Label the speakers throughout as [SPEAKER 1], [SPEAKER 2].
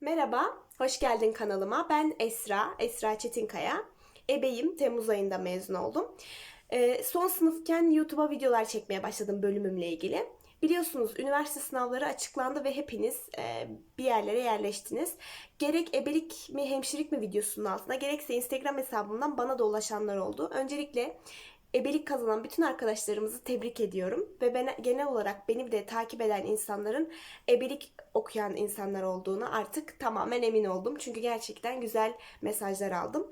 [SPEAKER 1] Merhaba, hoş geldin kanalıma. Ben Esra, Esra Çetinkaya. Ebeyim, Temmuz ayında mezun oldum. Ee, son sınıfken YouTube'a videolar çekmeye başladım bölümümle ilgili. Biliyorsunuz üniversite sınavları açıklandı ve hepiniz e, bir yerlere yerleştiniz. Gerek ebelik mi hemşirelik mi videosunun altına gerekse Instagram hesabımdan bana da ulaşanlar oldu. Öncelikle ebelik kazanan bütün arkadaşlarımızı tebrik ediyorum. Ve ben genel olarak beni de takip eden insanların ebelik okuyan insanlar olduğunu artık tamamen emin oldum. Çünkü gerçekten güzel mesajlar aldım.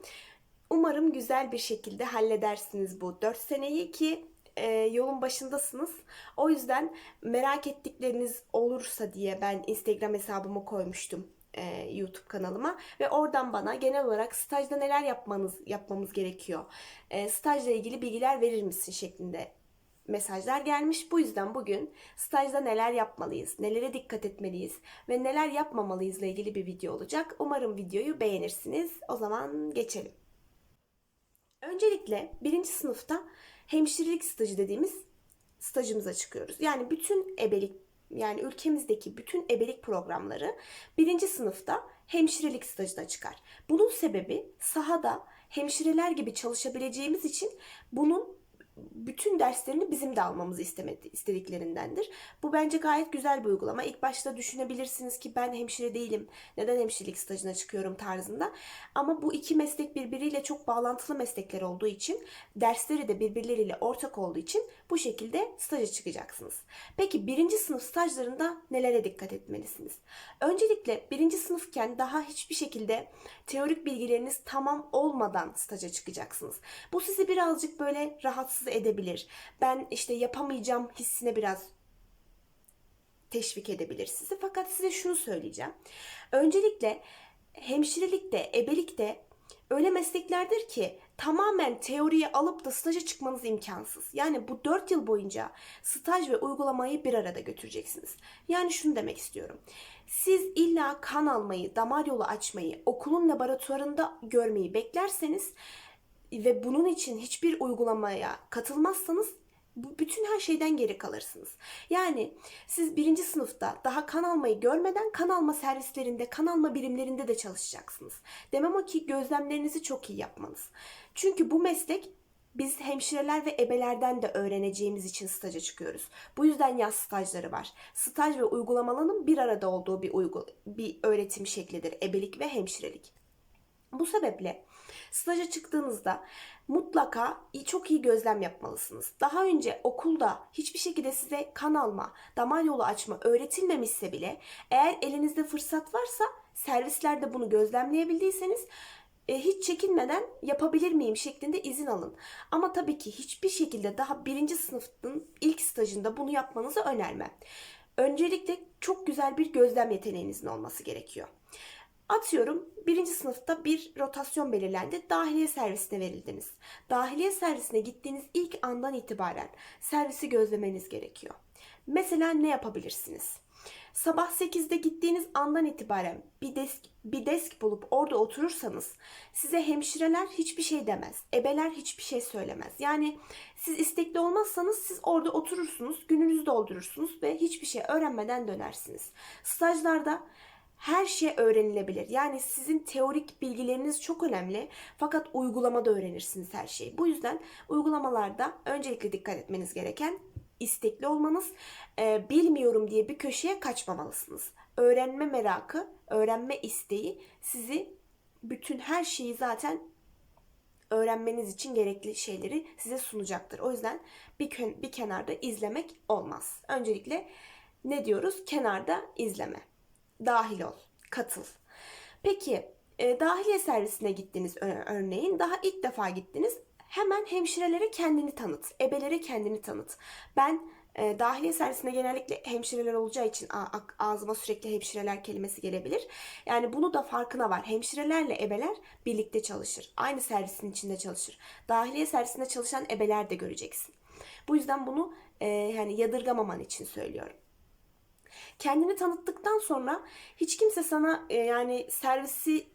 [SPEAKER 1] Umarım güzel bir şekilde halledersiniz bu 4 seneyi ki e, yolun başındasınız. O yüzden merak ettikleriniz olursa diye ben Instagram hesabımı koymuştum e, YouTube kanalıma ve oradan bana genel olarak stajda neler yapmanız yapmamız gerekiyor. E, stajla ilgili bilgiler verir misin şeklinde mesajlar gelmiş. Bu yüzden bugün stajda neler yapmalıyız, nelere dikkat etmeliyiz ve neler yapmamalıyızla ilgili bir video olacak. Umarım videoyu beğenirsiniz. O zaman geçelim. Öncelikle birinci sınıfta hemşirelik stajı dediğimiz stajımıza çıkıyoruz. Yani bütün ebelik yani ülkemizdeki bütün ebelik programları birinci sınıfta hemşirelik stajına çıkar. Bunun sebebi sahada hemşireler gibi çalışabileceğimiz için bunun bütün derslerini bizim de almamızı istemedi, istediklerindendir. Bu bence gayet güzel bir uygulama. İlk başta düşünebilirsiniz ki ben hemşire değilim. Neden hemşirelik stajına çıkıyorum tarzında. Ama bu iki meslek birbiriyle çok bağlantılı meslekler olduğu için dersleri de birbirleriyle ortak olduğu için bu şekilde staja çıkacaksınız. Peki birinci sınıf stajlarında nelere dikkat etmelisiniz? Öncelikle birinci sınıfken daha hiçbir şekilde teorik bilgileriniz tamam olmadan staja çıkacaksınız. Bu sizi birazcık böyle rahatsız edebilir. Ben işte yapamayacağım hissine biraz teşvik edebilir sizi. Fakat size şunu söyleyeceğim. Öncelikle hemşirelikte, ebelikte öyle mesleklerdir ki tamamen teoriyi alıp da staja çıkmanız imkansız. Yani bu 4 yıl boyunca staj ve uygulamayı bir arada götüreceksiniz. Yani şunu demek istiyorum. Siz illa kan almayı, damar yolu açmayı, okulun laboratuvarında görmeyi beklerseniz ve bunun için hiçbir uygulamaya katılmazsanız bütün her şeyden geri kalırsınız. Yani siz birinci sınıfta daha kan almayı görmeden kan alma servislerinde, kan alma birimlerinde de çalışacaksınız. Demem o ki gözlemlerinizi çok iyi yapmanız. Çünkü bu meslek biz hemşireler ve ebelerden de öğreneceğimiz için staja çıkıyoruz. Bu yüzden yaz stajları var. Staj ve uygulamaların bir arada olduğu bir uygu, bir öğretim şeklidir ebelik ve hemşirelik. Bu sebeple staja çıktığınızda mutlaka çok iyi gözlem yapmalısınız. Daha önce okulda hiçbir şekilde size kan alma, damar yolu açma öğretilmemişse bile eğer elinizde fırsat varsa servislerde bunu gözlemleyebildiyseniz e, hiç çekinmeden yapabilir miyim şeklinde izin alın. Ama tabii ki hiçbir şekilde daha birinci sınıfın ilk stajında bunu yapmanızı önermem. Öncelikle çok güzel bir gözlem yeteneğinizin olması gerekiyor. Atıyorum birinci sınıfta bir rotasyon belirlendi. Dahiliye servisine verildiniz. Dahiliye servisine gittiğiniz ilk andan itibaren servisi gözlemeniz gerekiyor. Mesela ne yapabilirsiniz? Sabah 8'de gittiğiniz andan itibaren bir desk, bir desk bulup orada oturursanız size hemşireler hiçbir şey demez. Ebeler hiçbir şey söylemez. Yani siz istekli olmazsanız siz orada oturursunuz, gününüzü doldurursunuz ve hiçbir şey öğrenmeden dönersiniz. Stajlarda her şey öğrenilebilir. Yani sizin teorik bilgileriniz çok önemli fakat uygulamada öğrenirsiniz her şeyi. Bu yüzden uygulamalarda öncelikle dikkat etmeniz gereken istekli olmanız, e, bilmiyorum diye bir köşeye kaçmamalısınız. Öğrenme merakı, öğrenme isteği sizi bütün her şeyi zaten öğrenmeniz için gerekli şeyleri size sunacaktır. O yüzden bir, bir kenarda izlemek olmaz. Öncelikle ne diyoruz? Kenarda izleme dahil ol, katıl. Peki e, dahiliye servisine gittiniz örneğin. Daha ilk defa gittiniz. Hemen hemşirelere kendini tanıt. Ebelere kendini tanıt. Ben e, dahiliye servisine genellikle hemşireler olacağı için ağzıma sürekli hemşireler kelimesi gelebilir. Yani bunu da farkına var. Hemşirelerle ebeler birlikte çalışır. Aynı servisin içinde çalışır. Dahiliye servisinde çalışan ebeler de göreceksin. Bu yüzden bunu e, yani yadırgamaman için söylüyorum. Kendini tanıttıktan sonra hiç kimse sana e, yani servisi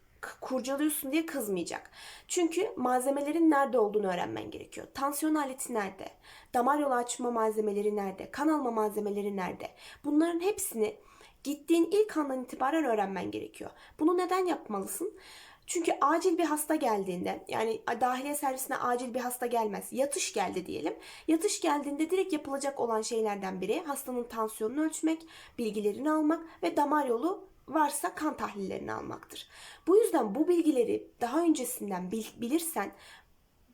[SPEAKER 1] kurcalıyorsun diye kızmayacak. Çünkü malzemelerin nerede olduğunu öğrenmen gerekiyor. Tansiyon aleti nerede? Damar yolu açma malzemeleri nerede? Kan alma malzemeleri nerede? Bunların hepsini gittiğin ilk andan itibaren öğrenmen gerekiyor. Bunu neden yapmalısın? Çünkü acil bir hasta geldiğinde yani dahiliye servisine acil bir hasta gelmez. Yatış geldi diyelim. Yatış geldiğinde direkt yapılacak olan şeylerden biri hastanın tansiyonunu ölçmek, bilgilerini almak ve damar yolu varsa kan tahlillerini almaktır. Bu yüzden bu bilgileri daha öncesinden bil- bilirsen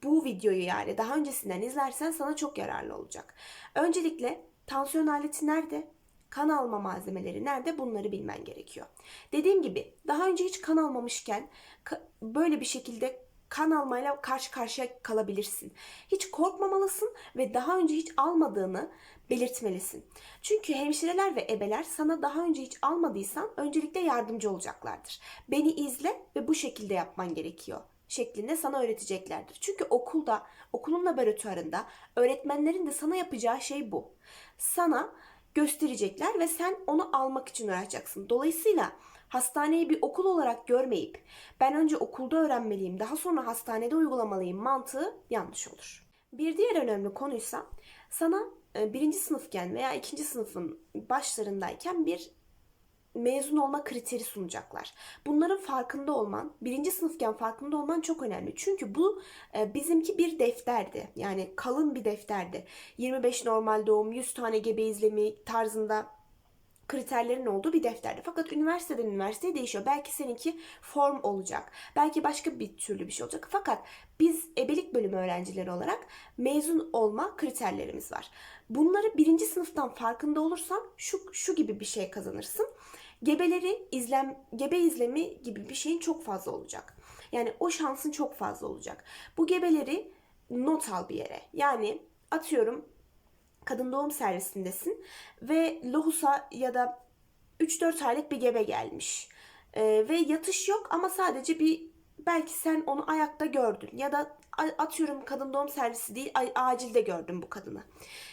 [SPEAKER 1] bu videoyu yani daha öncesinden izlersen sana çok yararlı olacak. Öncelikle tansiyon aleti nerede? Kan alma malzemeleri nerede? Bunları bilmen gerekiyor. Dediğim gibi daha önce hiç kan almamışken böyle bir şekilde kan almayla karşı karşıya kalabilirsin. Hiç korkmamalısın ve daha önce hiç almadığını belirtmelisin. Çünkü hemşireler ve ebeler sana daha önce hiç almadıysan öncelikle yardımcı olacaklardır. Beni izle ve bu şekilde yapman gerekiyor şeklinde sana öğreteceklerdir. Çünkü okulda, okulun laboratuvarında öğretmenlerin de sana yapacağı şey bu. Sana gösterecekler ve sen onu almak için uğraşacaksın. Dolayısıyla hastaneyi bir okul olarak görmeyip ben önce okulda öğrenmeliyim, daha sonra hastanede uygulamalıyım mantığı yanlış olur. Bir diğer önemli konuysa sana e, birinci sınıfken veya ikinci sınıfın başlarındayken bir mezun olma kriteri sunacaklar. Bunların farkında olman, birinci sınıfken farkında olman çok önemli. Çünkü bu e, bizimki bir defterdi. Yani kalın bir defterdi. 25 normal doğum, 100 tane gebe izlemi tarzında kriterlerin olduğu bir defterdi. Fakat üniversiteden üniversiteye değişiyor. Belki seninki form olacak. Belki başka bir türlü bir şey olacak. Fakat biz ebelik bölümü öğrencileri olarak mezun olma kriterlerimiz var. Bunları birinci sınıftan farkında olursan şu, şu gibi bir şey kazanırsın. Gebeleri izlem, gebe izlemi gibi bir şeyin çok fazla olacak. Yani o şansın çok fazla olacak. Bu gebeleri not al bir yere. Yani atıyorum kadın doğum servisindesin ve lohusa ya da 3-4 aylık bir gebe gelmiş. Ee, ve yatış yok ama sadece bir belki sen onu ayakta gördün ya da atıyorum kadın doğum servisi değil acilde gördün bu kadını.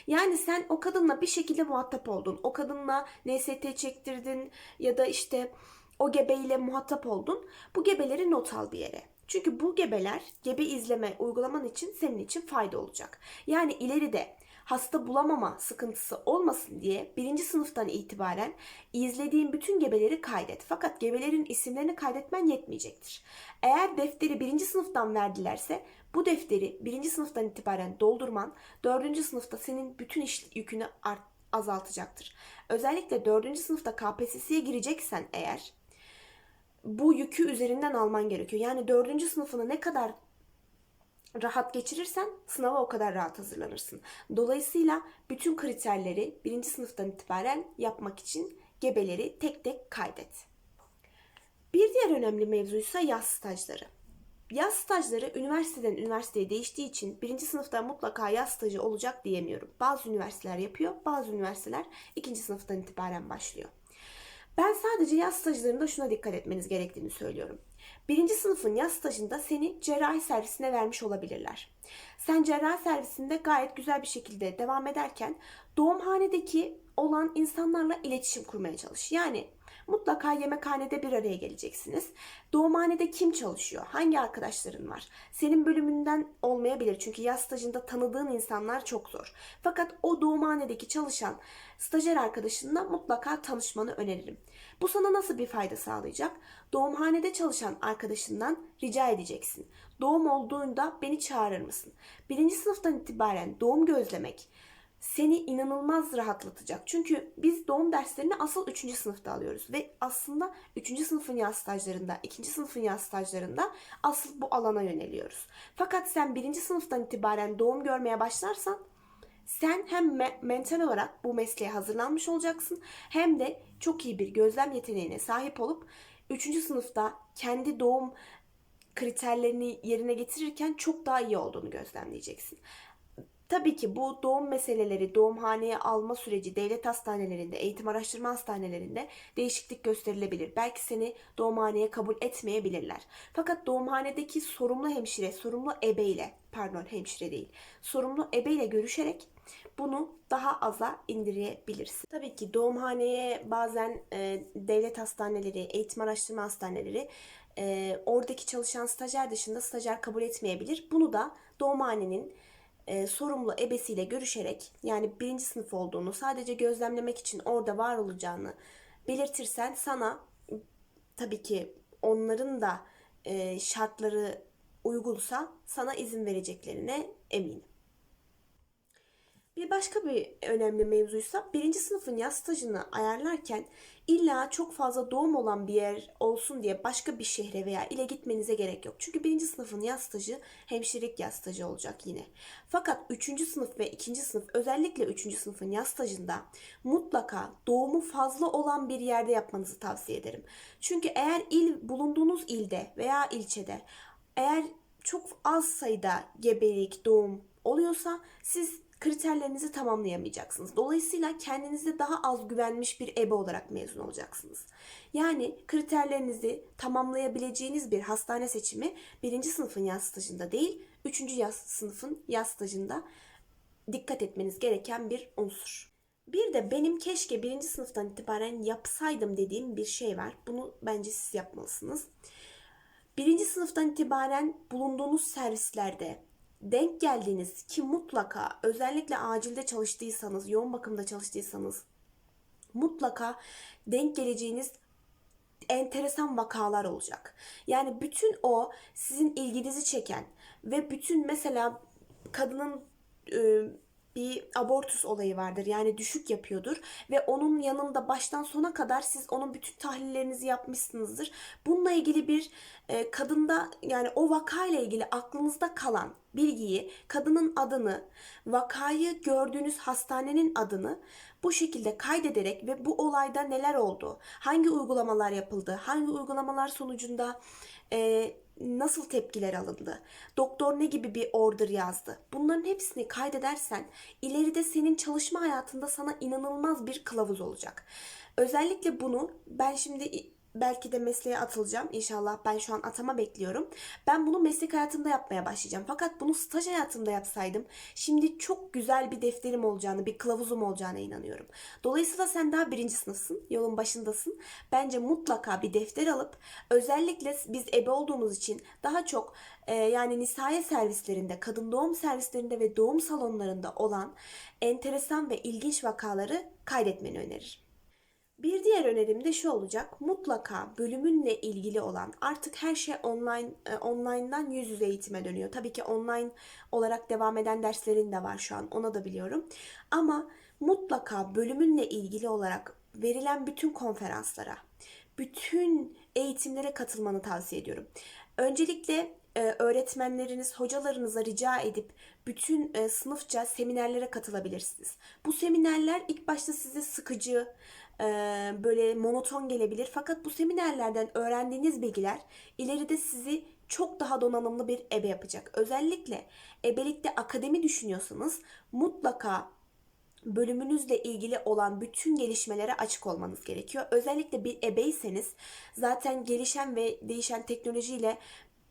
[SPEAKER 1] Yani sen o kadınla bir şekilde muhatap oldun. O kadınla NST çektirdin ya da işte o gebeyle muhatap oldun. Bu gebeleri not al bir yere. Çünkü bu gebeler gebe izleme uygulaman için senin için fayda olacak. Yani ileride hasta bulamama sıkıntısı olmasın diye birinci sınıftan itibaren izlediğin bütün gebeleri kaydet. Fakat gebelerin isimlerini kaydetmen yetmeyecektir. Eğer defteri birinci sınıftan verdilerse bu defteri birinci sınıftan itibaren doldurman dördüncü sınıfta senin bütün iş yükünü art, azaltacaktır. Özellikle dördüncü sınıfta KPSS'ye gireceksen eğer bu yükü üzerinden alman gerekiyor. Yani dördüncü sınıfını ne kadar rahat geçirirsen sınava o kadar rahat hazırlanırsın. Dolayısıyla bütün kriterleri birinci sınıftan itibaren yapmak için gebeleri tek tek kaydet. Bir diğer önemli mevzuysa yaz stajları. Yaz stajları üniversiteden üniversiteye değiştiği için birinci sınıfta mutlaka yaz stajı olacak diyemiyorum. Bazı üniversiteler yapıyor, bazı üniversiteler ikinci sınıftan itibaren başlıyor. Ben sadece yaz stajlarında şuna dikkat etmeniz gerektiğini söylüyorum. Birinci sınıfın yaz stajında seni cerrahi servisine vermiş olabilirler. Sen cerrahi servisinde gayet güzel bir şekilde devam ederken doğumhanedeki olan insanlarla iletişim kurmaya çalış. Yani mutlaka yemekhanede bir araya geleceksiniz. Doğumhanede kim çalışıyor? Hangi arkadaşların var? Senin bölümünden olmayabilir çünkü yaz stajında tanıdığın insanlar çok zor. Fakat o doğumhanedeki çalışan stajyer arkadaşınla mutlaka tanışmanı öneririm. Bu sana nasıl bir fayda sağlayacak? Doğumhanede çalışan arkadaşından rica edeceksin. Doğum olduğunda beni çağırır mısın? Birinci sınıftan itibaren doğum gözlemek seni inanılmaz rahatlatacak. Çünkü biz doğum derslerini asıl 3. sınıfta alıyoruz. Ve aslında 3. sınıfın yaz stajlarında, 2. sınıfın yaz stajlarında asıl bu alana yöneliyoruz. Fakat sen 1. sınıftan itibaren doğum görmeye başlarsan sen hem me- mental olarak bu mesleğe hazırlanmış olacaksın hem de çok iyi bir gözlem yeteneğine sahip olup 3. sınıfta kendi doğum kriterlerini yerine getirirken çok daha iyi olduğunu gözlemleyeceksin. Tabii ki bu doğum meseleleri, doğumhaneye alma süreci devlet hastanelerinde, eğitim araştırma hastanelerinde değişiklik gösterilebilir. Belki seni doğumhaneye kabul etmeyebilirler. Fakat doğumhanedeki sorumlu hemşire, sorumlu ebeyle, pardon hemşire değil, sorumlu ebeyle görüşerek bunu daha aza indirebilirsin. Tabii ki doğumhaneye bazen e, devlet hastaneleri, eğitim araştırma hastaneleri e, oradaki çalışan stajyer dışında stajyer kabul etmeyebilir. Bunu da doğumhanenin e, sorumlu ebesiyle görüşerek yani birinci sınıf olduğunu sadece gözlemlemek için orada var olacağını belirtirsen sana tabii ki onların da e, şartları uygunsa sana izin vereceklerine eminim. Bir başka bir önemli mevzuysa birinci sınıfın yaz stajını ayarlarken illa çok fazla doğum olan bir yer olsun diye başka bir şehre veya ile gitmenize gerek yok. Çünkü birinci sınıfın yaz stajı hemşirelik yaz stajı olacak yine. Fakat üçüncü sınıf ve ikinci sınıf özellikle üçüncü sınıfın yaz stajında mutlaka doğumu fazla olan bir yerde yapmanızı tavsiye ederim. Çünkü eğer il bulunduğunuz ilde veya ilçede eğer çok az sayıda gebelik, doğum oluyorsa siz kriterlerinizi tamamlayamayacaksınız. Dolayısıyla kendinize daha az güvenmiş bir ebe olarak mezun olacaksınız. Yani kriterlerinizi tamamlayabileceğiniz bir hastane seçimi birinci sınıfın yaz stajında değil, üçüncü yaz sınıfın yaz stajında dikkat etmeniz gereken bir unsur. Bir de benim keşke birinci sınıftan itibaren yapsaydım dediğim bir şey var. Bunu bence siz yapmalısınız. Birinci sınıftan itibaren bulunduğunuz servislerde denk geldiğiniz ki mutlaka özellikle acilde çalıştıysanız, yoğun bakımda çalıştıysanız mutlaka denk geleceğiniz enteresan vakalar olacak. Yani bütün o sizin ilginizi çeken ve bütün mesela kadının e, bir abortus olayı vardır. Yani düşük yapıyordur ve onun yanında baştan sona kadar siz onun bütün tahlillerinizi yapmışsınızdır. Bununla ilgili bir e, kadında yani o vakayla ilgili aklınızda kalan bilgiyi, kadının adını, vakayı gördüğünüz hastanenin adını bu şekilde kaydederek ve bu olayda neler oldu, hangi uygulamalar yapıldı, hangi uygulamalar sonucunda e, nasıl tepkiler alındı, doktor ne gibi bir order yazdı. Bunların hepsini kaydedersen ileride senin çalışma hayatında sana inanılmaz bir kılavuz olacak. Özellikle bunu ben şimdi belki de mesleğe atılacağım. İnşallah ben şu an atama bekliyorum. Ben bunu meslek hayatımda yapmaya başlayacağım. Fakat bunu staj hayatımda yapsaydım şimdi çok güzel bir defterim olacağını, bir kılavuzum olacağına inanıyorum. Dolayısıyla sen daha birinci sınıfsın, yolun başındasın. Bence mutlaka bir defter alıp özellikle biz ebe olduğumuz için daha çok e, yani nisaye servislerinde, kadın doğum servislerinde ve doğum salonlarında olan enteresan ve ilginç vakaları kaydetmeni öneririm. Bir diğer önerim de şu olacak. Mutlaka bölümünle ilgili olan artık her şey online e, online'dan yüz yüze eğitime dönüyor. Tabii ki online olarak devam eden derslerin de var şu an. Onu da biliyorum. Ama mutlaka bölümünle ilgili olarak verilen bütün konferanslara, bütün eğitimlere katılmanı tavsiye ediyorum. Öncelikle e, öğretmenleriniz, hocalarınıza rica edip bütün e, sınıfça seminerlere katılabilirsiniz. Bu seminerler ilk başta size sıkıcı, böyle monoton gelebilir. Fakat bu seminerlerden öğrendiğiniz bilgiler ileride sizi çok daha donanımlı bir ebe yapacak. Özellikle ebelikte akademi düşünüyorsanız mutlaka bölümünüzle ilgili olan bütün gelişmelere açık olmanız gerekiyor. Özellikle bir ebeyseniz zaten gelişen ve değişen teknolojiyle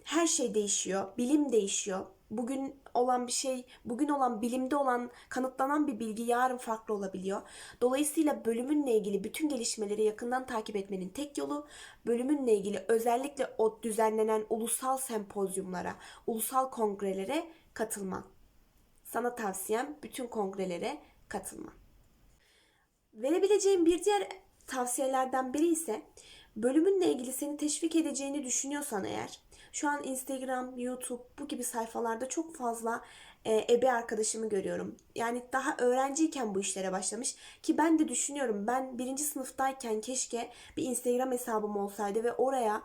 [SPEAKER 1] her şey değişiyor, bilim değişiyor. Bugün olan bir şey, bugün olan bilimde olan kanıtlanan bir bilgi yarın farklı olabiliyor. Dolayısıyla bölümünle ilgili bütün gelişmeleri yakından takip etmenin tek yolu bölümünle ilgili özellikle o düzenlenen ulusal sempozyumlara, ulusal kongrelere katılman. Sana tavsiyem bütün kongrelere katılman. Verebileceğim bir diğer tavsiyelerden biri ise bölümünle ilgili seni teşvik edeceğini düşünüyorsan eğer şu an Instagram, YouTube bu gibi sayfalarda çok fazla e, ebe arkadaşımı görüyorum. Yani daha öğrenciyken bu işlere başlamış ki ben de düşünüyorum ben birinci sınıftayken keşke bir Instagram hesabım olsaydı ve oraya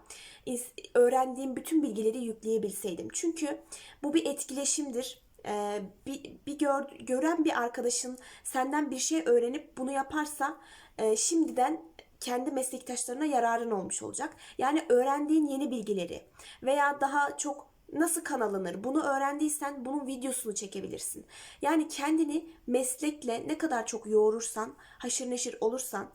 [SPEAKER 1] öğrendiğim bütün bilgileri yükleyebilseydim. Çünkü bu bir etkileşimdir. Ee, bir, bir gör, gören bir arkadaşın senden bir şey öğrenip bunu yaparsa e, şimdiden kendi meslektaşlarına yararın olmuş olacak. Yani öğrendiğin yeni bilgileri veya daha çok nasıl kanallanır bunu öğrendiysen bunun videosunu çekebilirsin. Yani kendini meslekle ne kadar çok yoğurursan, haşır neşir olursan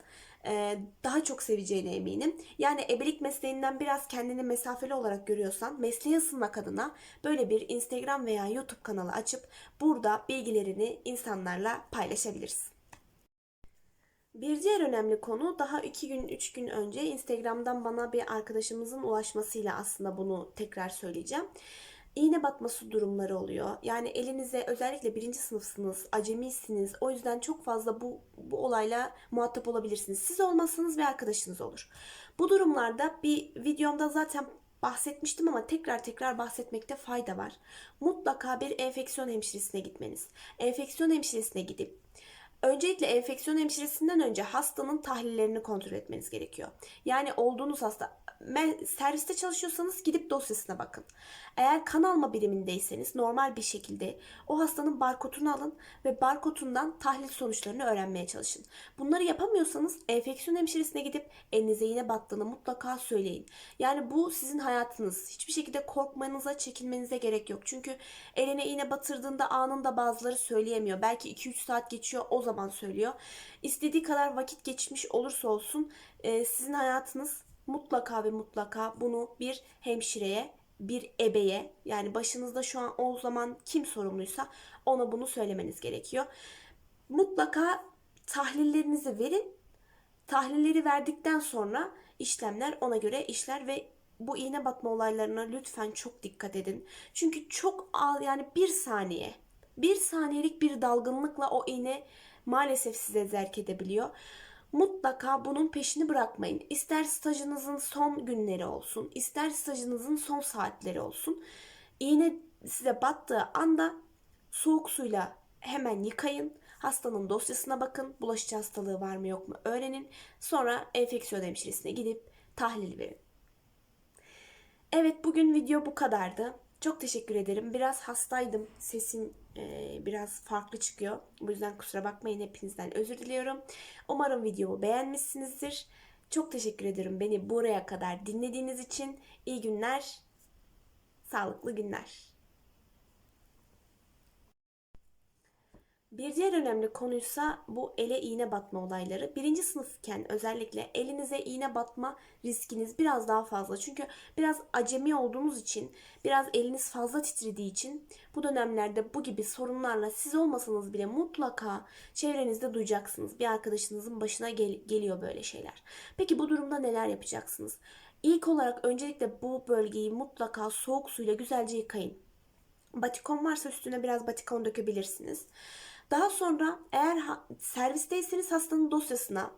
[SPEAKER 1] e, daha çok seveceğine eminim. Yani ebelik mesleğinden biraz kendini mesafeli olarak görüyorsan mesleğe ısınmak adına böyle bir Instagram veya YouTube kanalı açıp burada bilgilerini insanlarla paylaşabilirsin. Bir diğer önemli konu daha iki gün, üç gün önce Instagram'dan bana bir arkadaşımızın ulaşmasıyla aslında bunu tekrar söyleyeceğim. İğne batması durumları oluyor. Yani elinize özellikle birinci sınıfsınız, acemisiniz. O yüzden çok fazla bu, bu olayla muhatap olabilirsiniz. Siz olmazsanız bir arkadaşınız olur. Bu durumlarda bir videomda zaten bahsetmiştim ama tekrar tekrar bahsetmekte fayda var. Mutlaka bir enfeksiyon hemşiresine gitmeniz. Enfeksiyon hemşiresine gidip Öncelikle enfeksiyon hemşiresinden önce hastanın tahlillerini kontrol etmeniz gerekiyor. Yani olduğunuz hasta serviste çalışıyorsanız gidip dosyasına bakın. Eğer kan alma birimindeyseniz normal bir şekilde o hastanın barkodunu alın ve barkodundan tahlil sonuçlarını öğrenmeye çalışın. Bunları yapamıyorsanız enfeksiyon hemşiresine gidip elinize iğne battığını mutlaka söyleyin. Yani bu sizin hayatınız. Hiçbir şekilde korkmanıza, çekinmenize gerek yok. Çünkü eline iğne batırdığında anında bazıları söyleyemiyor. Belki 2-3 saat geçiyor o zaman söylüyor. İstediği kadar vakit geçmiş olursa olsun sizin hayatınız mutlaka ve mutlaka bunu bir hemşireye, bir ebeye yani başınızda şu an o zaman kim sorumluysa ona bunu söylemeniz gerekiyor. Mutlaka tahlillerinizi verin. Tahlilleri verdikten sonra işlemler ona göre işler ve bu iğne batma olaylarına lütfen çok dikkat edin. Çünkü çok az yani bir saniye, bir saniyelik bir dalgınlıkla o iğne maalesef size zerk edebiliyor. Mutlaka bunun peşini bırakmayın. İster stajınızın son günleri olsun, ister stajınızın son saatleri olsun. İğne size battığı anda soğuk suyla hemen yıkayın. Hastanın dosyasına bakın. Bulaşıcı hastalığı var mı yok mu öğrenin. Sonra enfeksiyon hemşiresine gidip tahlil verin. Evet bugün video bu kadardı. Çok teşekkür ederim. Biraz hastaydım. Sesim e, biraz farklı çıkıyor. Bu yüzden kusura bakmayın hepinizden özür diliyorum. Umarım videomu beğenmişsinizdir. Çok teşekkür ederim beni buraya kadar dinlediğiniz için. İyi günler. Sağlıklı günler. Bir diğer önemli konuysa bu ele iğne batma olayları. Birinci sınıfken özellikle elinize iğne batma riskiniz biraz daha fazla. Çünkü biraz acemi olduğunuz için, biraz eliniz fazla titrediği için bu dönemlerde bu gibi sorunlarla siz olmasanız bile mutlaka çevrenizde duyacaksınız. Bir arkadaşınızın başına gel- geliyor böyle şeyler. Peki bu durumda neler yapacaksınız? İlk olarak öncelikle bu bölgeyi mutlaka soğuk suyla güzelce yıkayın. Batikon varsa üstüne biraz batikon dökebilirsiniz. Daha sonra eğer servisteyseniz hastanın dosyasına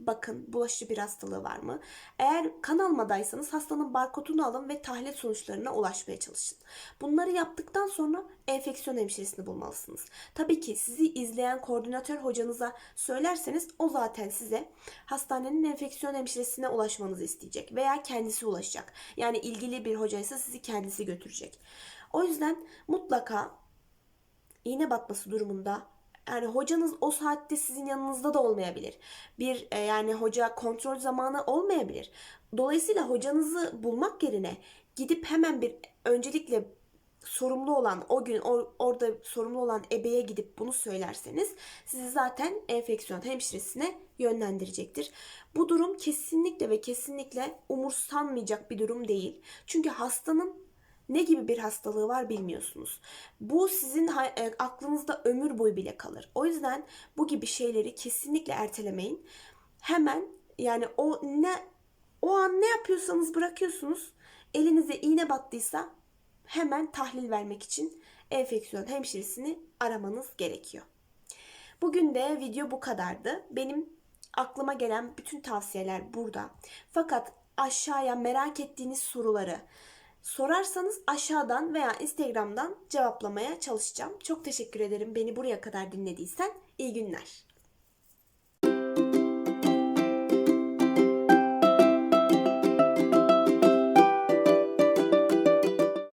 [SPEAKER 1] bakın bulaşıcı bir hastalığı var mı? Eğer kan almadaysanız hastanın barkodunu alın ve tahlil sonuçlarına ulaşmaya çalışın. Bunları yaptıktan sonra enfeksiyon hemşiresini bulmalısınız. Tabii ki sizi izleyen koordinatör hocanıza söylerseniz o zaten size hastanenin enfeksiyon hemşiresine ulaşmanızı isteyecek veya kendisi ulaşacak. Yani ilgili bir hocaysa sizi kendisi götürecek. O yüzden mutlaka iğne batması durumunda yani hocanız o saatte sizin yanınızda da olmayabilir. Bir e, yani hoca kontrol zamanı olmayabilir. Dolayısıyla hocanızı bulmak yerine gidip hemen bir öncelikle sorumlu olan o gün or- orada sorumlu olan ebeye gidip bunu söylerseniz sizi zaten enfeksiyon hemşiresine yönlendirecektir. Bu durum kesinlikle ve kesinlikle umursanmayacak bir durum değil. Çünkü hastanın ne gibi bir hastalığı var bilmiyorsunuz. Bu sizin e, aklınızda ömür boyu bile kalır. O yüzden bu gibi şeyleri kesinlikle ertelemeyin. Hemen yani o ne o an ne yapıyorsanız bırakıyorsunuz. Elinize iğne battıysa hemen tahlil vermek için enfeksiyon hemşiresini aramanız gerekiyor. Bugün de video bu kadardı. Benim aklıma gelen bütün tavsiyeler burada. Fakat aşağıya merak ettiğiniz soruları sorarsanız aşağıdan veya Instagram'dan cevaplamaya çalışacağım. Çok teşekkür ederim beni buraya kadar dinlediysen. İyi günler.